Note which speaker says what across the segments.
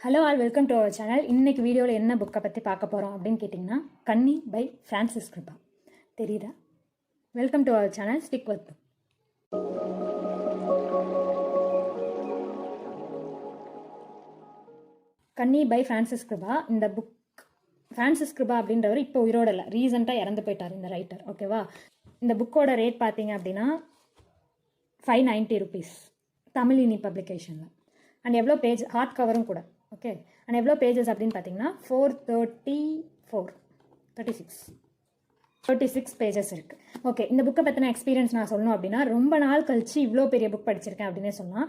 Speaker 1: Hello all welcome to our channel இன்றைக்கு வீடியோவில் என்ன புக்கை பற்றி பார்க்க போகிறோம் அப்படின்னு கேட்டிங்கன்னா கன்னி பை ஃப்ரான்சிஸ் கிருபா தெரியுதா? Welcome to our channel stick with Kanni by Francis Kiruba இந்த புக் ஃப்ரான்சிஸ் கிருபா அப்படின்றவர் இப்போ உயிரோட இல்லை ரீசெண்டாக இறந்து போயிட்டார் இந்த ரைட்டர் ஓகேவா இந்த புக்கோட ரேட் பார்த்தீங்க அப்படின்னா five ninety rupees Tamizhini பப்ளிகேஷனில் அண்ட் எவ்வளோ பேஜ் ஹார்ட் கவரும் கூட. ஓகே அண்ட் எவ்வளோ பேஜஸ் அப்படின்னு பார்த்தீங்கன்னா four thirty four thirty six thirty six pages இருக்குது ஓகே இந்த புக்கை பற்றின எக்ஸ்பீரியன்ஸ் நான் சொல்லணும் அப்படின்னா ரொம்ப நாள் கழிச்சு இவ்வளோ பெரிய புக் படிச்சிருக்கேன் அப்படின்னே சொல்லலாம்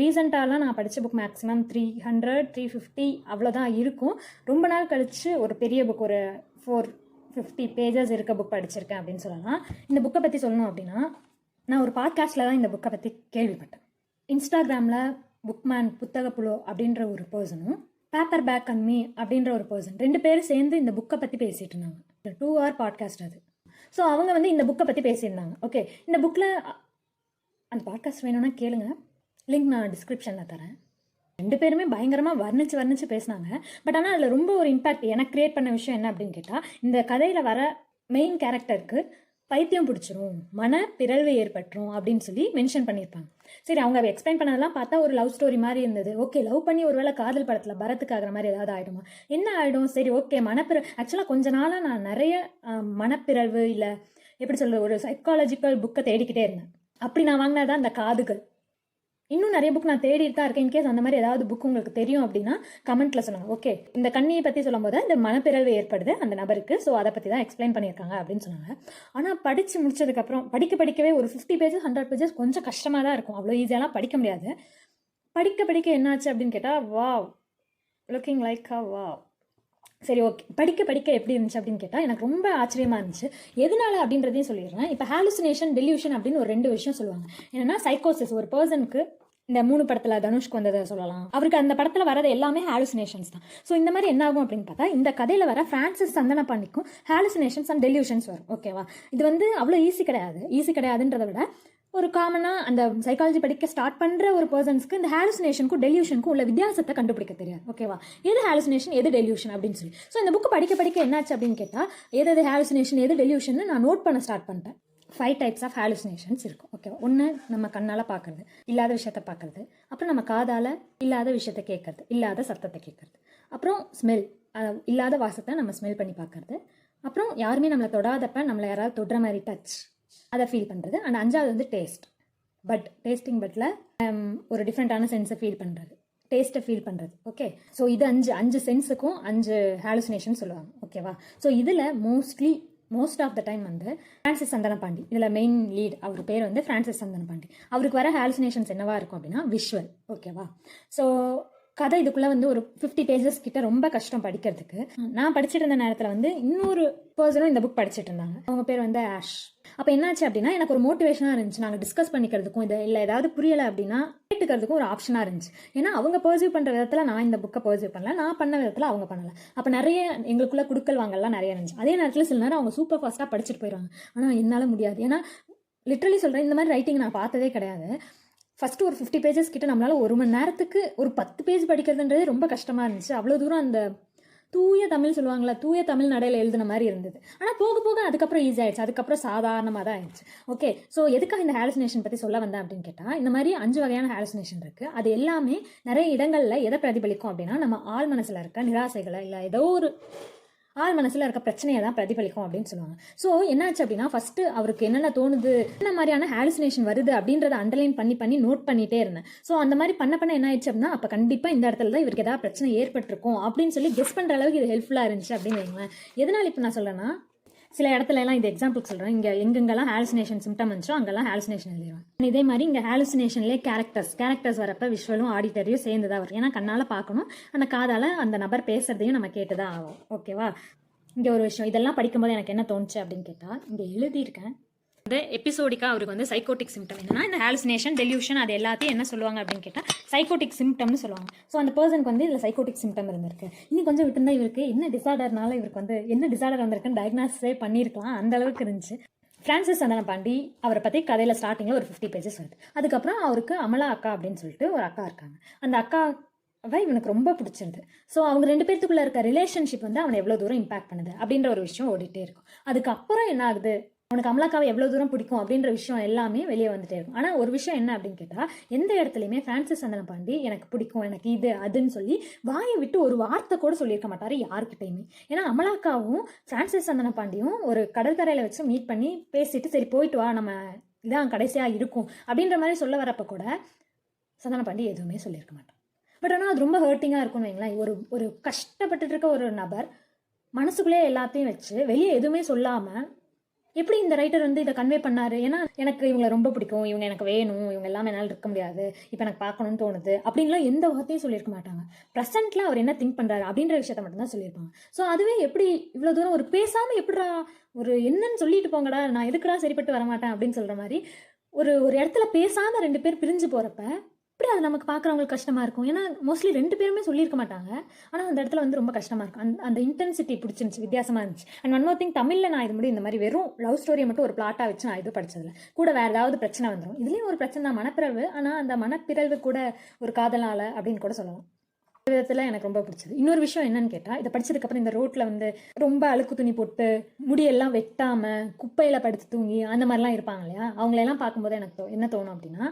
Speaker 1: ரீசெண்டாலாம் நான் படித்த book maximum three hundred three fifty அவ்வளோதான் இருக்கும். ரொம்ப நாள் கழித்து ஒரு பெரிய புக் ஒரு ஃபோர் ஃபிஃப்டி பேஜஸ் இருக்க புக் படிச்சிருக்கேன் அப்படின்னு சொல்லலாம். இந்த புக்கை பற்றி சொல்லணும் அப்படின்னா நான் ஒரு பாட்காஸ்ட்டில் தான் இந்த புக்கை பற்றி கேள்விப்பட்டேன். இன்ஸ்டாகிராமில் புக்மேன் புத்தக புலோ அப்படின்ற ஒரு பர்சனும் பேப்பர் பேக் அண்ட் மீ அப்படின்ற ஒரு பர்சன் ரெண்டு பேரும் சேர்ந்து இந்த புக்கை பற்றி பேசிட்டு இருந்தாங்க. டூ ஹவர் பாட்காஸ்ட் அது. ஸோ அவங்க வந்து இந்த புக்கை பற்றி பேசியிருந்தாங்க. ஓகே இந்த புக்கில் அந்த பாட்காஸ்ட் வேணும்னா கேளுங்க. லிங்க் நான் டிஸ்கிரிப்ஷனில் தரேன். ரெண்டு பேருமே பயங்கரமாக வர்ணிச்சு வர்ணிச்சு பேசினாங்க. பட் ஆனால் அதில் ரொம்ப ஒரு இம்பாக்ட் எனக்கு க்ரியேட் பண்ண விஷயம் என்ன அப்படின்னு கேட்டால் இந்த கதையில் வர மெயின் கேரக்டருக்கு பைத்தியம் பிடிச்சிரும் மன பிறழ்வு ஏற்பட்டுரும் அப்படின்னு சொல்லி மென்ஷன் பண்ணியிருப்பாங்க. சரி அவங்க எக்ஸ்பிளைன் பண்ணதெல்லாம் பார்த்தா ஒரு லவ் ஸ்டோரி மாதிரி இருந்தது. ஓகே லவ் பண்ணி ஒருவேளை காதல் படத்தில் பரத்துக்கு ஆகிற மாதிரி ஏதாவது ஆகிடுமா என்ன ஆகிடும் சரி ஓகே மனப்பிற ஆக்சுவலாக கொஞ்ச நாளாக நான் நிறைய மனப்பிறழ்வு இல்லை எப்படி சொல்கிறது ஒரு சைக்காலஜிக்கல் புக்கை தேடிக்கிட்டே இருந்தேன். அப்படி நான் வாங்கினது அந்த காதுகள். இன்னும் நிறைய புக் நான் தேடிட்டு தான் இருக்கேன் இன்கேஸ் அந்த மாதிரி ஏதாவது புக் உங்களுக்கு தெரியும் அப்படின்னா கமெண்ட்ல சொல்லுங்க. ஓகே இந்த கண்ணியை பற்றி சொல்லும்போது இந்த மனப்பிறழ்வு ஏற்படுது அந்த நபருக்கு. ஸோ அதை பற்றி தான் எக்ஸ்பிளைன் பண்ணியிருக்காங்க அப்படின்னு சொன்னாங்க. ஆனால் படித்து முடிச்சதுக்கப்புறம் படிக்க படிக்கவே ஒரு ஃபிஃப்டி பேஜஸ் ஹண்ட்ரட் பேஜஸ் கொஞ்சம் கஷ்டமாக தான் இருக்கும். அவ்வளோ ஈஸியாலாம் படிக்க முடியாது. படிக்க படிக்க என்னாச்சு அப்படின்னு கேட்டால் wow looking like a wow சரி ஓகே. படிக்க படிக்க எப்படி இருந்துச்சு அப்படின்னு கேட்டால் எனக்கு ரொம்ப ஆச்சரியமாக இருந்துச்சு. எதனால அப்படின்றதையும் சொல்லிடுறேன். இப்போ ஹாலுசினேஷன் டெலியூஷன் அப்படின்னு ஒரு ரெண்டு விஷயம் சொல்லுவாங்க. என்னன்னா சைக்கோசிஸ் ஒரு பர்சனுக்கு இந்த மூணு படத்தில் தனுஷ்க்கு வந்ததை சொல்லலாம். அவருக்கு அந்த படத்தில் வரது எல்லாமே ஹாலுசினேஷன்ஸ் தான். ஸோ இந்த மாதிரி என்ன ஆகும் அப்படின்னு பார்த்தா இந்த கதையில் வர ஃப்ரான்சிஸ் சந்தன பண்ணிக்கும் ஹாலுசினேஷன்ஸ் அண்ட் டெலியூஷன்ஸ் வரும் ஓகேவா இது வந்து அவ்வளோ ஈஸி கிடையாது. ஈஸி கிடையாதுன்றதை விட ஒரு காமனாக அந்த சைக்காலஜி படிக்க ஸ்டார்ட் பண்ணுற ஒரு பர்சன்ஸ்க்கு இந்த ஹாலுசினேஷனுக்கும் டெலியூஷனுக்கும் உள்ள வித்தியாசத்தை கண்டுபிடிக்க தெரியாது. ஓகேவா எது ஹாலுசினேஷன் எது டெலியூஷன் அப்படின்னு சொல்லி. ஸோ இந்த புக்கு படிக்க படிக்க என்னாச்சு அப்படின்னு கேட்டால் எது எது ஹாலுசினேஷன் எது டெலியூஷன் நான் நோட் பண்ண ஸ்டார்ட் பண்ணிட்டேன். ஃபைவ் டைப்ஸ் ஆஃப் ஹாலுசினேஷன்ஸ் இருக்கும். ஓகேவா ஒன்று நம்ம கண்ணால் பார்க்கறது இல்லாத விஷயத்த பார்க்கறது. அப்புறம் நம்ம காதால் இல்லாத விஷயத்த கேட்கறது இல்லாத சத்தத்தை கேட்குறது. அப்புறம் ஸ்மெல் இல்லாத வாசத்தை நம்ம ஸ்மெல் பண்ணி பார்க்குறது. அப்புறம் யாருமே நம்மளை தொடாதப்ப நம்மளை யாராவது தொடுற மாதிரி டச் அதை ஃபீல் பண்ணுறது அண்ட் அஞ்சாவது வந்து டேஸ்ட் பட் டேஸ்டிங் பட்டில் ஒரு டிஃப்ரெண்ட்டான சென்ஸை ஃபீல் பண்ணுறது டேஸ்ட்டை ஃபீல் பண்ணுறது ஓகே ஸோ இது அஞ்சு அஞ்சு சென்ஸுக்கும் அஞ்சு ஹாலுசினேஷன் சொல்லுவாங்க. ஓகேவா ஸோ இதில் mostly most of the time வந்து ஃப்ரான்சிஸ் சந்தன பாண்டி இதில் மெயின் லீட் அவர் பேர் வந்து ஃப்ரான்சிஸ் சந்தன பாண்டி அவருக்கு வர ஹாலுசினேஷன்ஸ் என்னவா இருக்கும் அப்படின்னா விஷுவல் ஓகேவா ஸோ கதை இதுக்குள்ளே வந்து ஒரு ஃபிஃப்டி பேஜஸ் கிட்ட ரொம்ப கஷ்டம் படிக்கிறதுக்கு. நான் படிச்சிட்டு இருந்த நேரத்தில் வந்து இன்னொரு பர்சனும் இந்த புக் படிச்சுட்டு இருந்தாங்க. அவங்க பேர் வந்து ஆஷ். அப்போ என்னாச்சு அப்படின்னா எனக்கு ஒரு மோட்டிவேஷனாக இருந்துச்சு. நாங்கள் டிஸ்கஸ் பண்ணிக்கிறதுக்கும் இது இல்லை ஏதாவது புரியலை அப்படின்னா கேட்டுக்கிறதுக்கும் ஒரு ஆப்ஷனாக இருந்துச்சு. ஏன்னா அவங்க பர்சீவ் பண்ணுற விதத்தில் நான் இந்த புக்கை பர்சீவ் பண்ணல. நான் பண்ண விதத்தில் அவங்க பண்ணலை. அப்போ நிறைய எங்களுக்குள்ள குடுக்கல் வாங்கலாம் நிறைய இருந்துச்சு. அதே நேரத்தில் சில நேரம் அவங்க சூப்பர் ஃபாஸ்ட்டாக படிச்சுட்டு போயிடுவாங்க ஆனால் என்னால் முடியாது. ஏன்னா லிட்ரலி சொல்கிறேன் இந்த மாதிரி ரைட்டிங் நான் பார்த்ததே கிடையாது. ஃபஸ்ட்டு ஒரு ஃபிஃப்டி பேஜஸ் கிட்ட நம்மளால் ஒரு மணி நேரத்துக்கு ஒரு பத்து பேஜ் படிக்கிறதுன்றதே ரொம்ப கஷ்டமாக இருந்துச்சு. அவ்வளோ தூரம் அந்த தூய தமிழ் சொல்லுவாங்களா தூய தமிழ் நடையில் எழுதின மாதிரி இருந்தது. ஆனால் போக போக அதுக்கப்புறம் ஈஸி ஆயிடுச்சு. அதுக்கப்புறம் சாதாரணமாக தான் ஆயிடுச்சு. ஓகே ஸோ எதுக்காக இந்த ஹாலுசினேஷன் பற்றி சொல்ல வந்தேன் அப்படின்னு கேட்டால் இந்த மாதிரி அஞ்சு வகையான ஹாலுசினேஷன் இருக்குது அது எல்லாமே நிறைய இடங்களில் எதை பிரதிபலிக்கும் அப்படின்னா நம்ம ஆள் மனசில் இருக்க நிராசைகளை இல்லை ஏதோ ஒரு ஆள் மனசில் இருக்க பிரச்சனையை தான் பிரதிபலிக்கும் அப்படின்னு சொல்லுவாங்க. ஸோ என்னாச்சு அப்படின்னா ஃபஸ்ட்டு அவருக்கு என்னென்ன தோணுது என்ன மாதிரியான ஹாலுசினேஷன் வருது அப்படின்றத அண்டர்லைன் பண்ணி பண்ணி நோட் பண்ணிட்டே இருந்தேன். ஸோ அந்த மாதிரி பண்ண பண்ண என்ன ஆயிடுச்சு அப்படின்னா அப்போ கண்டிப்பாக இந்த இடத்துல தான் இவருக்கு ஏதாவது பிரச்சனை ஏற்பட்டிருக்கும் அப்படின்னு சொல்லி கெஸ் பண்ணுற அளவுக்கு இது ஹெல்ப்ஃபுல்லாக இருந்துச்சு அப்படின்னு வைங்களேன். எதனால் இப்போ நான் சொல்கிறேன்னா சில இடத்துல எல்லாம் இது எக்ஸாம்பிள் சொல்கிறேன் இங்கே எங்கெங்கெல்லாம் ஹாலுசினேஷன் சிம்டம் வந்துச்சோ அங்கெல்லாம் ஹாலுசினேஷன் எழுதிடுவேன் இதே மாதிரி இங்கே ஹாலுசினேஷன்லேயே கேரக்டர்ஸ் கேரக்டர்ஸ் வரப்ப விஷுவலும் ஆடிட்டரியும் சேர்ந்து தான் வரும். ஏன்னா கண்ணால் பார்க்கணும் அந்த காதால் அந்த நபர் பேசுறதையும் நம்ம கேட்டு தான் ஆகும் ஓகேவா இங்கே ஒரு விஷயம் இதெல்லாம் படிக்கும்போது எனக்கு என்ன தோணுச்சு அப்படின்னு கேட்டால் இங்கே எழுதியிருக்கேன். இந்த எபிசோடிக்கா அவருக்கு வந்து சைக்கோட்டிக் சிம்டம் என்னன்னா இந்த ஹாலுசினேஷன் டெலியூஷன் அது எல்லாத்தையும் என்ன சொல்லுவாங்க அப்படின்னு கேட்டால் சைக்கோட்டிக் சிம்டம்னு சொல்லுவாங்க. ஸோ அந்த பர்சனுக்கு வந்து இதில் சைக்கோட்டிக் சிம்டம் இருந்திருக்கு. இன்னும் கொஞ்சம் விட்டுருந்தா இவருக்கு என்ன டிசார்டர்னால இவருக்கு வந்து என்ன டிசார்டர் வந்திருக்குன்னு டயக்னாஸே பண்ணியிருக்கலாம் அந்த அளவுக்கு இருந்துச்சு. ஃப்ரான்சிஸ் சந்தன பாண்டி அவரை பற்றி கதையில் ஸ்டார்டிங்கில் ஒரு ஃபிஃப்டி பேஜஸ் வருது அதுக்கப்புறம் அவருக்கு அமலா அக்கா அப்படின்னு சொல்லிட்டு ஒரு அக்கா இருக்காங்க. அந்த அக்கா இவனுக்கு ரொம்ப பிடிச்சிருது. ஸோ அவங்க ரெண்டு பேர்த்துக்குள்ளே இருக்க ரிலேஷன்ஷிப் வந்து அவனை எவ்வளோ தூரம் இம்பாக்ட் பண்ணுது அப்படின்ற ஒரு விஷயம் ஓடிட்டே இருக்கும். அதுக்கப்புறம் என்ன ஆகுது? அவனுக்கு அமலாக்காவை எவ்வளோ தூரம் பிடிக்கும் அப்படின்ற விஷயம் எல்லாமே வெளியே வந்துட்டே இருக்கும். ஆனால் ஒரு விஷயம் என்ன அப்படின்னு கேட்டால் எந்த இடத்துலையுமே ஃப்ரான்சிஸ் சந்தன பாண்டி எனக்கு பிடிக்கும் எனக்கு இது அதுன்னு சொல்லி வாயை விட்டு ஒரு வார்த்தை கூட சொல்லியிருக்க மாட்டார் யாருக்கிட்டையுமே ஏன்னா அமலாக்காவும் ஃப்ரான்சிஸ் சந்தன பாண்டியும் ஒரு கடற்கரையில் வச்சு மீட் பண்ணி பேசிட்டு சரி போயிட்டு வா நம்ம இதான் கடைசியாக இருக்கும். அப்படின்ற மாதிரி சொல்ல வரப்போ கூட சந்தன பாண்டி எதுவுமே சொல்லியிருக்க மாட்டான். பட் ஆனால் அது ரொம்ப ஹர்ட்டிங்காக இருக்கும்னு வைங்களேன். ஒரு ஒரு கஷ்டப்பட்டுட்டு இருக்க ஒரு நபர் மனசுக்குள்ளேயே எல்லாத்தையும் வச்சு வெளியே எதுவுமே சொல்லாமல் எப்படி இந்த ரைட்டர் வந்து இதை கன்வே பண்ணாரு? ஏன்னா எனக்கு இவங்களை ரொம்ப பிடிக்கும். இவங்க எனக்கு வேணும். இவங்க எல்லாமே என்னால் இருக்க முடியாது. இப்போ எனக்கு பார்க்கணும்னு தோணுது. அப்படின்லாம் எந்த வார்த்தையும் சொல்லியிருக்க மாட்டாங்க. ப்ரெசென்ட்ல அவர் என்ன திங்க் பண்ணுறாரு அப்படின்ற விஷயத்த மட்டும்தான் சொல்லியிருப்பாங்க. ஸோ அதுவே எப்படி இவ்வளோ தூரம் ஒரு பேசாமல் எப்படிடா ஒரு என்னன்னு சொல்லிட்டு போங்கடா நான் எதுக்குடா சரிப்பட்டு வரமாட்டேன் அப்படின்னு சொல்கிற மாதிரி ஒரு ஒரு இடத்துல பேசாமல் ரெண்டு பேர் பிரிஞ்சு போகிறப்ப எப்படி அது நமக்கு பார்க்குறவங்களுக்கு கஷ்டமாக இருக்கும்? ஏன்னா மோஸ்ட்லி ரெண்டு பேருமே சொல்லியிருக்க மாட்டாங்க. ஆனால் அந்த இடத்துல வந்து ரொம்ப கஷ்டமாக இருக்கும். அந்த அந்த இன்டென்சிட்டி பிடிச்சிருந்துச்சி வித்தியாசமாக இருந்துச்சு. அண்ட் ஒன் மோர் திங் தமிழில் நான் இது முடி இந்த மாதிரி வெறும் லவ் ஸ்டோரியை மட்டும் ஒரு பிளாட்டாக வச்சு நான் இது படித்ததில்ல கூட வேறு ஏதாவது பிரச்சனை வந்துடும் இதுலேயும் ஒரு பிரச்சனை தான் மனப்பிறவு. ஆனால் அந்த மனப்பிறவு கூட ஒரு காதலால் அப்படின்னு கூட சொல்லலாம். விதத்தில் எனக்கு ரொம்ப பிடிச்சது. இன்னொரு விஷயம் என்னன்னு கேட்டால் இதை படிச்சதுக்கப்புறம் இந்த ரோட்டில் வந்து ரொம்ப அழுக்கு துணி போட்டு முடியெல்லாம் வெட்டாமல் குப்பையில் படுத்து தூங்கி அந்த மாதிரிலாம் இருப்பாங்க இல்லையா? அவங்களெல்லாம் பார்க்கும்போது எனக்கு தோ- என்ன தோணும் அப்படின்னா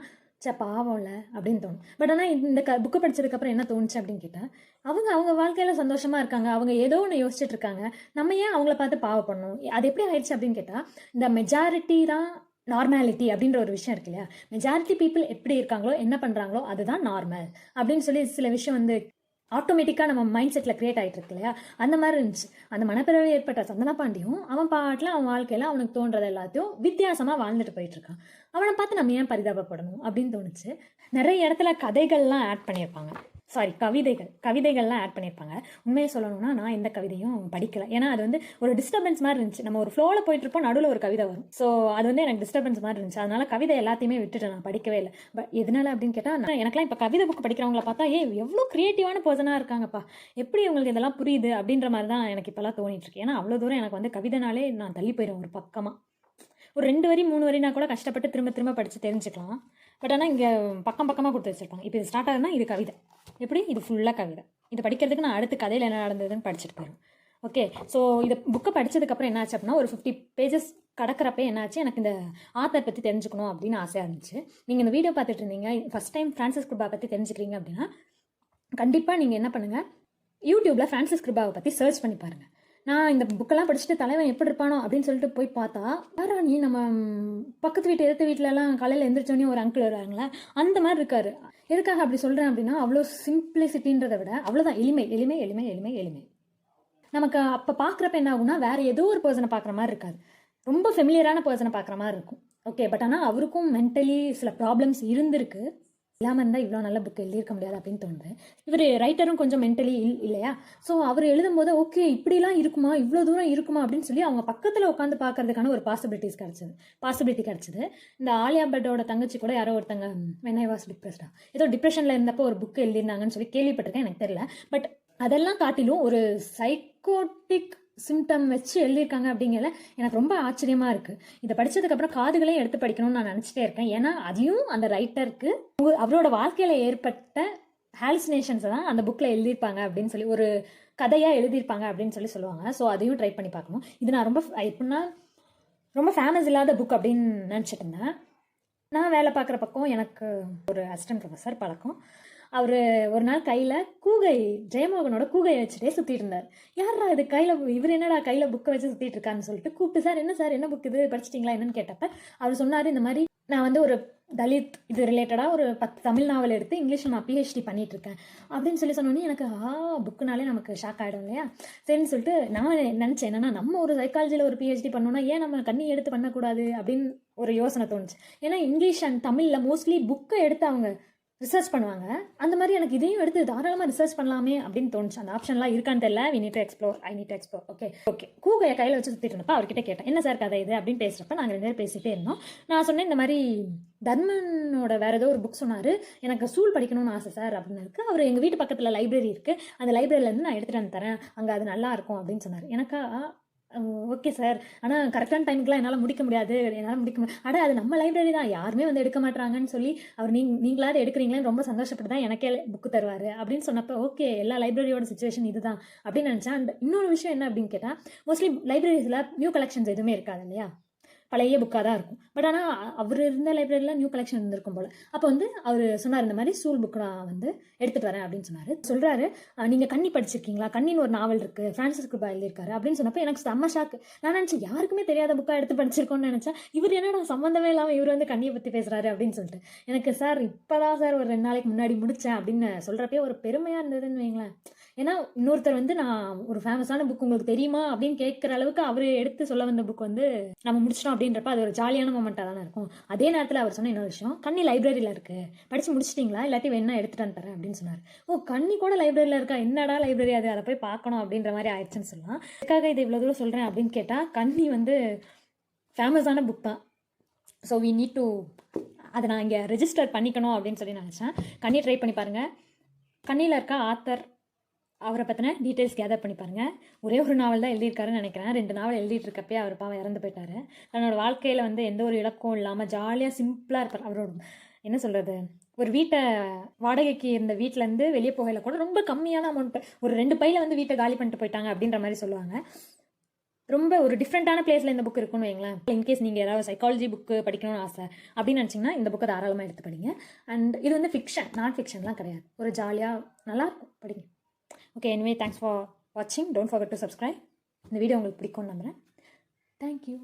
Speaker 1: சே பாவம்ல அப்படின்னு தோணும். பட் ஆனால் இந்த க புக்கு படிச்சதுக்கப்புறம் என்ன தோணுச்சு அப்படின்னு கேட்டால் அவங்க அவங்க வாழ்க்கையில் சந்தோஷமாக இருக்காங்க. அவங்க ஏதோ ஒன்று யோசிச்சுட்டு இருக்காங்க. நம்ம ஏன் அவங்கள பார்த்து பாவப்படணும்? அது எப்படி ஆயிடுச்சு அப்படின்னு கேட்டால் இந்த மெஜாரிட்டி தான் நார்மாலிட்டி அப்படின்ற ஒரு விஷயம் இருக்கு இல்லையா? மெஜாரிட்டி பீப்புள் எப்படி இருக்காங்களோ என்ன பண்ணுறாங்களோ அதுதான் நார்மல் அப்படின்னு சொல்லி சில விஷயம் வந்து ஆட்டோமேட்டிக்காக நம்ம மைண்ட் செட்டில் கிரியேட் ஆகிட்டு இருக்கு இல்லையா அந்த மாதிரி இருந்துச்சு. அந்த மனப்பிறவை ஏற்பட்ட சந்தன பாண்டியும் அவன் பாட்டில் அவன் வாழ்க்கையில் அவனுக்கு தோன்றது எல்லாத்தையும் வித்தியாசமாக வாழ்ந்துட்டு போயிட்டு இருக்கான் அவனை பார்த்து நம்ம ஏன் பரிதாபப்படணும் அப்படின்னு தோணுச்சு. நிறைய இடத்துல கதைகள்லாம் ஆட் பண்ணியிருப்பாங்க. சாரி கவிதைகள். கவிதைகள்லாம் ஆட் பண்ணியிருப்பாங்க உண்மையை சொல்லணும்னா நான் எந்த கவிதையும் படிக்கல. ஏன்னா அது வந்து ஒரு டிஸ்டர்பன்ஸ் மாதிரி இருந்துச்சு. நம்ம ஒரு ஃப்ளோவில் போயிட்டு இருப்போம் நடுவில் ஒரு கவிதை வரும். ஸோ அது வந்து எனக்கு டிஸ்டர்பன்ஸ் மாதிரி இருந்துச்சு. அதனால கவிதை எல்லாத்தையுமே விட்டுட்டேன். நான் படிக்கவே இல்லை. பட் எதனால அப்படின்னு கேட்டால் எனக்குலாம் இப்போ கவிதை புக் படிக்கிறவங்கள பார்த்தா ஏ எவ்வளோ க்ரியேட்டிவான பர்சனாக இருக்காங்கப்பா. எப்படி உங்களுக்கு இதெல்லாம் புரியுது? அப்படின்ற மாதிரி தான் எனக்கு இப்போல்லாம் தோணிட்டு இருக்கு. ஏன்னா அவ்வளோ தூரம் எனக்கு வந்து கவிதைனாலே நான் தள்ளி போயிடுவேன் ஒரு பக்கமாக ஒரு ரெண்டு வரி மூணு வரினா கூட கஷ்டப்பட்டு திரும்ப திரும்ப படித்து தெரிஞ்சுக்கலாம். பட் ஆனால் இங்கே பக்கம் பக்கமாக கொடுத்து வச்சுருப்பாங்க. இப்போ இது ஸ்டார்ட் ஆகுதுன்னா இது கவிதை. எப்படி? இது ஃபுல்லாக கவிதை. இது படிக்கிறதுக்கு நான் அடுத்து கதையில் என்ன நடந்ததுன்னு படிச்சுட்டு போயிடும் ஓகே ஸோ இதை புக்கை படிச்சதுக்கப்புறம் என்னாச்சு அப்படின்னா ஒரு ஃபிஃப்டி பேஜஸ் கடக்கிறப்ப என்னாச்சு எனக்கு இந்த ஆத்தர் பற்றி தெரிஞ்சுக்கணும் அப்படின்னு ஆசையாக இருந்துச்சு. நீங்கள் இந்த வீடியோ பார்த்துட்டு இருந்தீங்க. ஃபஸ்ட் டைம் ஃப்ரான்சிஸ் குருபா பற்றி தெரிஞ்சுக்கிறீங்க அப்படின்னா கண்டிப்பாக நீங்கள் என்ன பண்ணுங்கள் யூடியூப்பில் ஃப்ரான்சிஸ் குருபாவை பற்றி சர்ச் பண்ணி பாருங்கள் நான் இந்த புக்கெல்லாம் படிச்சுட்டு தலைவன் எப்படி இருப்பானோ அப்படின்னு சொல்லிட்டு போய் பார்த்தா யாரா நீ நம்ம பக்கத்து வீட்டு எதிர்த்த வீட்டிலலாம் காலையில் எந்திரிச்சோடனே ஒரு அங்கிள் வருவாங்களே அந்த மாதிரி இருக்காரு. எதுக்காக அப்படி சொல்கிறேன் அப்படின்னா அவ்வளோ சிம்பிளிசிட்டின்றதை விட அவ்வளோதான் எளிமை எளிமை எளிமை எளிமை எளிமை. நமக்கு அப்போ பார்க்குறப்ப என்ன ஆகும்னா வேறு ஏதோ ஒரு பர்சனை பார்க்குற மாதிரி இருக்காது ரொம்ப ஃபெமிலியரான பர்சனை பார்க்குற மாதிரி இருக்கும். ஓகே பட் ஆனால் அவருக்கும் மென்டலி சில ப்ராப்ளம்ஸ் இருந்திருக்கு. இல்லாமல் இருந்தால் இவ்வளோ நல்ல புக் எழுதியிருக்க முடியாது அப்படின்னு தோணுது. இவர் ரைட்டரும் கொஞ்சம் மென்டலி இல் இல்லையா? ஸோ அவர் எழுதும்போது ஓகே இப்படிலாம் இருக்குமா? இவ்வளோ தூரம் இருக்குமா? அப்படின்னு சொல்லி அவங்க பக்கத்தில் உட்காந்து பார்க்கறதுக்கான ஒரு பாசிபிலிட்டிஸ் கிடச்சிது. பாசிபிலிட்டி கிடச்சிது. இந்த ஆலியா பட்டோட தங்கச்சி கூட யாரோ ஒருத்தங்க வென் ஐ வாஸ் டிப்ரெஸ்டா ஏதோ டிப்ரெஷனில் இருந்தப்போ ஒரு புக் எழுதியிருந்தாங்கன்னு சொல்லி கேள்விப்பட்டிருக்கேன் எனக்கு தெரியல. பட் அதெல்லாம் காட்டிலும் ஒரு சைக்கோட்டிக் சிம்டம் வச்சு எழுதியிருக்காங்க அப்படிங்கிறத எனக்கு ரொம்ப ஆச்சரியமா இருக்கு. இதை படிச்சதுக்கப்புறம் காதுகளையும் எடுத்து படிக்கணும்னு நான் நினச்சிட்டே இருக்கேன். ஏன்னா அதையும் அந்த ரைட்டருக்கு அவரோட வாழ்க்கையில் ஏற்பட்ட ஹாலுசினேஷன்ஸை தான் அந்த புக்கில் எழுதியிருப்பாங்க அப்படின்னு சொல்லி ஒரு கதையாக எழுதியிருப்பாங்க அப்படின்னு சொல்லி சொல்லுவாங்க. ஸோ அதையும் ட்ரை பண்ணி பார்க்கணும். இது நான் ரொம்ப எப்படின்னா ரொம்ப ஃபேமஸ் இல்லாத புக் அப்படின்னு நினச்சிட்டு இருந்தேன். நான் வேலை பார்க்குற பக்கம் எனக்கு ஒரு அசிஸ்டன்ட் ப்ரொஃபஸர் பழக்கம். அவர் ஒரு நாள் கையில் கூகை ஜெயமோகனோட கூகையை வச்சுட்டே சுற்றிட்டு இருந்தார். யாரா இது? கையில் இவர் என்னடா கையில் புக்கை வச்சு சுற்றிட்டு இருக்கான்னு சொல்லிட்டு கூப்பிட்டு சார் என்ன சார்? என்ன புக் இது? படிச்சிட்டிங்களா? என்னன்னு கேட்டப்ப அவர் சொன்னார் இந்த மாதிரி நான் வந்து ஒரு தலித் இது ரிலேட்டடாக ஒரு பத்து தமிழ் நாவல் எடுத்து இங்கிலீஷில் நான் பிஹெச்டி பண்ணிட்டு இருக்கேன். அப்படின்னு சொல்லி சொன்னோன்னே எனக்கு ஆ புக்குனாலே நமக்கு ஷாக் ஆகிடும் இல்லையா? சரின்னு சொல்லிட்டு நான் நினச்சேன் என்னன்னா நம்ம ஒரு சைக்காலஜியில் ஒரு பிஹெச்டி பண்ணோன்னா ஏன் நம்ம கண்ணி எடுத்து பண்ணக்கூடாது அப்படின்னு ஒரு யோசனை தோணுச்சு. ஏன்னா இங்கிலீஷ் அண்ட் தமிழில் மோஸ்ட்லி புக்கை எடுத்து அவங்க ரிசர்ச் பண்ணுவாங்க. அந்த மாதிரி எனக்கு இதையும் எடுத்து தாராளமாக ரிசர்ச் பண்ணலாமே அப்படின்னு தோணுச்சு. அந்த ஆப்ஷன்லாம் இருக்கான்னு தெரியல. We need to explore I need explore okay okay கூகையை கையில் வச்சு சுற்றிட்டு இருந்தப்ப அவர்கிட்ட கேட்டேன். என்ன சார் கதை இது அப்படின்னு பேசுகிறப்ப நாங்கள் ரெண்டு பேரும் பேசிகிட்டே இருந்தோம். நான் சொன்னேன் இந்த மாதிரி தர்மனோட வேற ஏதோ ஒரு புக் சொன்னார். எனக்கு சூல் படிக்கணும்னு ஆசை சார் அப்படின்னு இருக்கு அவர் எங்கள் வீட்டு பக்கத்தில் லைப்ரரி இருக்குது அந்த லைப்ரரியிலேருந்து நான் எடுத்துகிட்டு வந்து தரேன். அங்கே அது நல்லா இருக்கும் அப்படின்னு சொன்னார். எனக்கா ஓகே சார் ஆனால் கரெக்டான டைமுக்குலாம் என்னால் முடிக்க முடியாது. என்னால் முடிக்க முடியாது. அட அது நம்ம லைப்ரரி தான். யாருமே வந்து எடுக்க மாட்டாங்கன்னு சொல்லி அவர் நீங் நீங்களாவது எடுக்கிறீங்களேன்னு ரொம்ப சந்தோஷப்பட்டு தான் எனக்கே புக்கு தருவார். அப்படின்னு சொன்னப்போ ஓகே எல்லா லைப்ரரியோட சுச்சுவேஷன் இதுதான். அப்படின்னு நினச்சேன். அண்ட் இன்னொரு விஷயம் என்ன அப்படின்னு கேட்டால் மோஸ்ட்லி லைப்ரரிஸில் நியூ கலெக்ஷன்ஸ் எதுவுமே இருக்காது இல்லையா? பழைய புக்காக தான் இருக்கும். பட் ஆனால் அவர் இருந்த லைப்ரரியில் நியூ கலெக்ஷன் இருந்திருக்கும் போல். அப்போ வந்து அவர் சொன்னார் இந்த மாதிரி ஸ்கூல் புக் நான் வந்து எடுத்துகிட்டு வரேன் அப்படின்னு சொன்னார். சொல்கிறாரு நீங்கள் கண்ணி படிச்சிருக்கீங்களா? கண்ணின்னு ஒரு நாவல் இருக்குது ஃப்ரான்சிஸ் கிருபா எழுதியிருக்காரு அப்படின்னு சொன்னப்போ எனக்கு செம்ம ஷாக்கு நான் நினச்சேன் யாருக்குமே தெரியாத புக்காக எடுத்து படிச்சிருக்கோன்னு நினச்சேன். இவர் என்னடா சம்மந்தமே இல்லாமல் இவர் வந்து கண்ணியை பற்றி பேசுகிறாரு அப்படின்னு சொல்லிட்டு. எனக்கு சார் இப்போ தான் சார் ஒரு ரெண்டு நாளைக்கு முன்னாடி முடித்தேன் அப்படின்னு சொல்கிறப்பே ஒரு பெருமையாக இருந்ததுன்னு வைங்களேன். ஏன்னா இன்னொருத்தர் வந்து நான் ஒரு ஃபேமஸான புக் உங்களுக்கு தெரியுமா? அப்படின்னு கேட்குற அளவுக்கு அவர் எடுத்து சொல்ல வந்த புக் வந்து நம்ம முடிச்சிட்டோம் அப்படின்றப்ப அது ஒரு ஜாலியான மூமெண்ட்டாக தானே இருக்கும். அதே நேரத்தில் அவர் சொன்ன இன்னொரு விஷயம் கண்ணி லைப்ரரியில் இருக்குது படித்து முடிச்சிட்டிங்களா? இல்லாட்டி வேணா எடுத்துட்டு வந்து தரேன் அப்படின்னு சொன்னார். ஓ கண்ணி கூட லைப்ரரியில் இருக்கா? என்னடா லைப்ரரி அது? அதை போய் பார்க்கணும் அப்படின்ற மாதிரி ஆயிடுச்சுன்னு சொல்லலாம். அதுக்காக இது இவ்வளோ தூரம் சொல்கிறேன் அப்படின்னு கேட்டால் கண்ணி வந்து ஃபேமஸான புக் தான். ஸோ வி நீட் டு அதை நான் இங்கே ரெஜிஸ்டர் பண்ணிக்கணும் அப்படின்னு சொல்லி நினச்சேன். கண்ணி ட்ரை பண்ணி பாருங்கள் கண்ணியில் இருக்க ஆத்தர்? அவரை பற்றின டீட்டெயில்ஸ் கேதர் பண்ணி பாருங்கள் ஒரே ஒரு நாவல் தான் எழுதியிருக்காருன்னு நினைக்கிறேன். ரெண்டு நாவல் எழுதிட்டு இருக்கப்பே அவர் பாவம் இறந்து போயிட்டாரு. தன்னோட வாழ்க்கையில் வந்து எந்த ஒரு இலக்கம் இல்லாமல் ஜாலியாக சிம்பிளாக இருப்பார். அவரோட என்ன சொல்கிறது ஒரு வீட்டை வாடகைக்கு இருந்த வீட்டிலேருந்து வெளியே போகையில் கூட ரொம்ப கம்மியான அமௌண்ட் ஒரு ரெண்டு பையில வந்து வீட்டை காலி பண்ணிட்டு போயிட்டாங்க அப்படின்ற மாதிரி சொல்லுவாங்க. ரொம்ப ஒரு டிஃப்ரெண்ட்டான பிளேஸில் இந்த புக் இருக்குன்னு வைங்களேன். இன்கேஸ் நீங்கள் ஏதாவது சைக்காலஜி புக்கு படிக்கணும்னு ஆசை அப்படின்னு நினச்சிங்கன்னா இந்த புக்கை தாராளமாக எடுத்து படிங்க. அண்ட் இது வந்து ஃபிக்ஷன் நான் ஃபிக்ஷன்லாம் கிடையாது. ஒரு ஜாலியாக நல்லா படிங்க. ஓகே எனிவே தேங்க்ஸ் ஃபார் வாட்சிங் டோன்ட் ஃபர்கட் டு சப்ஸ்கிரைப் இந்த வீடியோ உங்களுக்கு பிடிக்கும்னு நம்புகிறேன் தேங்க்யூ